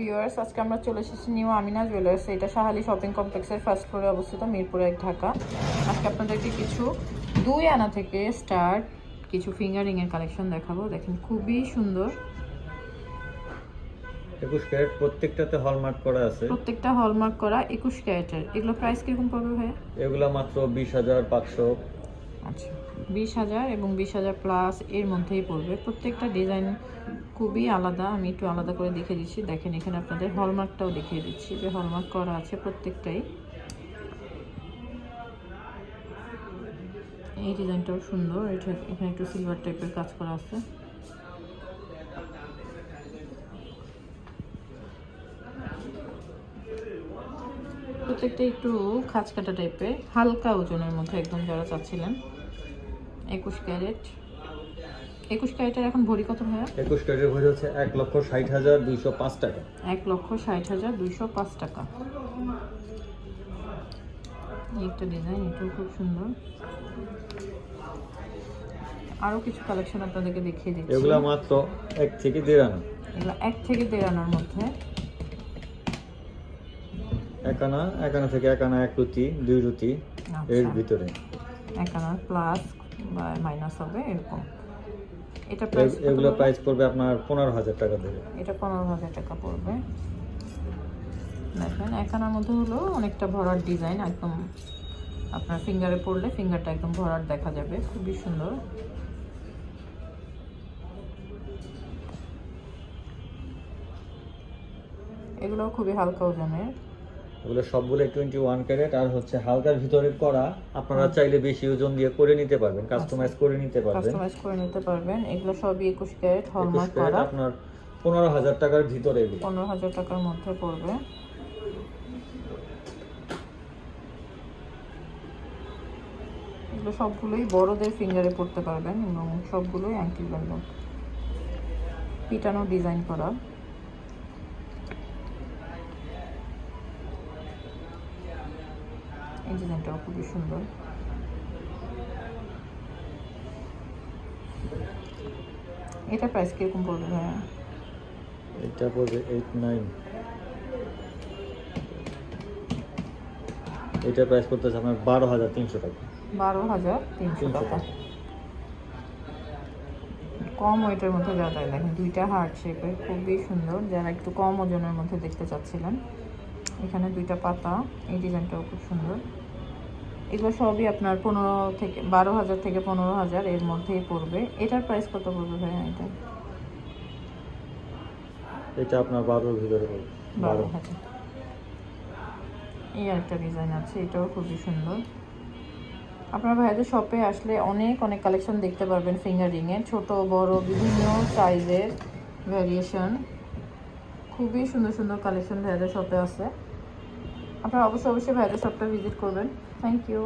Viewers আজকে আমরা চলে এসেছি নিউ আমিনা জুয়েলার্স এটা শাহালি শপিং কমপ্লেক্সের ফার্স্ট ফ্লোরে অবস্থিত মিরপুর এক ঢাকা। আজকে আপনাদেরকে কিছু দুই আনা থেকে স্টার্ট কিছু ফিঙ্গারিং এর কালেকশন দেখাবো। দেখেন খুবই সুন্দর। একুশ ক্যারেট প্রত্যেকটাতে হলমার্ক করা আছে। প্রত্যেকটা হলমার্ক করা একুশ ক্যারেটের। এগুলো প্রাইস কীরকম পড়বে ভাইয়া? এগুলা মাত্র বিশ হাজার পাঁচশো। আচ্ছা। বিশ হাজার এবং বিশ হাজার প্লাস এর মধ্যেই পড়বে। প্রত্যেকটা ডিজাইন খুবই আলাদা। আমি একটু আলাদা করে দেখিয়ে দিচ্ছি। দেখেন, এখানে আপনাদের হলমার্কটাও দেখিয়ে দিচ্ছি যে হলমার্ক করা আছে প্রত্যেকটাই। এই ডিজাইনটাও সুন্দর। এটা এখানে একটু সিলভার টাইপের কাজ করা আছে। প্রত্যেকটা একটু খাঁচ কাটা টাইপের হালকা ওজনের মধ্যে একদম যারা চাচ্ছিলেন। একুশ ক্যারেট। একুশ ক্যারেটের এখন ভরি কত ভাইয়া? একুশ ক্যারেটের ভরি হচ্ছে এক লক্ষ ষাট হাজার দুইশো পাঁচ টাকা। এক লক্ষ ষাট হাজার দুইশো পাঁচ টাকা। একটা ডিজাইন এটাও খুব সুন্দর। আরও কিছু কালেকশন আপনাদেরকে দেখিয়ে দিচ্ছি। এগুলা মাত্র এক থেকে দেড় আনা। এগুলো এক থেকে দেড় আনার মধ্যে। এক আনা এক আনা থেকে এক আনা এক রুতি দুই রুতি এর আচ্ছা। ভিতরে। এক আনার প্লাস বা মাইনাস হবে এরকম। এটা প্রাইস এগুলো প্রাইস পড়বে আপনার পনেরো হাজার টাকা ধরে। এটা পনেরো হাজার টাকা পড়বে। দেখেন একানার মধ্যে হলো অনেকটা ভরার ডিজাইন একদম আপনার ফিঙ্গারে পড়লে ফিঙ্গারটা একদম ভরার দেখা যাবে খুবই সুন্দর। এগুলো খুবই হালকা ওজনের। এগুলো সবগুলো টোয়েন্টি ওয়ান ক্যারেট আর হচ্ছে হালকার ভিতরে করা আপনারা চাইলে বেশি ওজন দিয়ে করে নিতে পারবেন কাস্টমাইজ করে নিতে পারবেন। কাস্টমাইজ করে নিতে পারবেন। এগুলো সবই একুশ ক্যারেট হলমার্ক করা আপনার পনেরো হাজার টাকার ভিতরে এগুলো। পনেরো হাজার টাকার মধ্যে পড়বে। এগুলো সবগুলোই বড়দের ফিঙ্গারে পড়তে পারবেন এবং সবগুলোই অ্যাঙ্কিল পিটানো ডিজাইন করা। এই ডিজাইনটাও খুবই সুন্দর। এটা প্রাইস কীরকম পড়বে ভাইয়া? এটা পড়বে এইট নাইন এটা প্রাইস করতেছে আপনার বারো হাজার তিনশো টাকা। বারো হাজার তিনশো টাকা। কম ওয়েটের মধ্যে যায় দেখেন দুইটা হার্ট শেপের খুবই সুন্দর। যারা একটু কম ওজনের মধ্যে দেখতে চাচ্ছিলেন এখানে দুইটা পাতা এই ডিজাইনটাও খুব সুন্দর। এগুলো সবই আপনার পনেরো থেকে বারো হাজার থেকে পনেরো হাজার এর মধ্যেই পড়বে। এটার প্রাইস কত পড়বে ভাইয়া এটা? এটা আপনার বারোর ভিতরে পড়বে। বারো হাজার। এই একটা ডিজাইন আছে এটাও খুবই সুন্দর। আপনার ভাইয়াদের শপে আসলে অনেক অনেক কালেকশন দেখতে পারবেন ফিঙ্গারিংয়ের ছোট বড় বিভিন্ন সাইজের ভ্যারিয়েশন খুবই সুন্দর সুন্দর কালেকশন ভাইয়াদের শপে আছে। আপনারা অবশ্যই অবশ্যই ভাইয়াদের শপটা ভিজিট করবেন। Thank you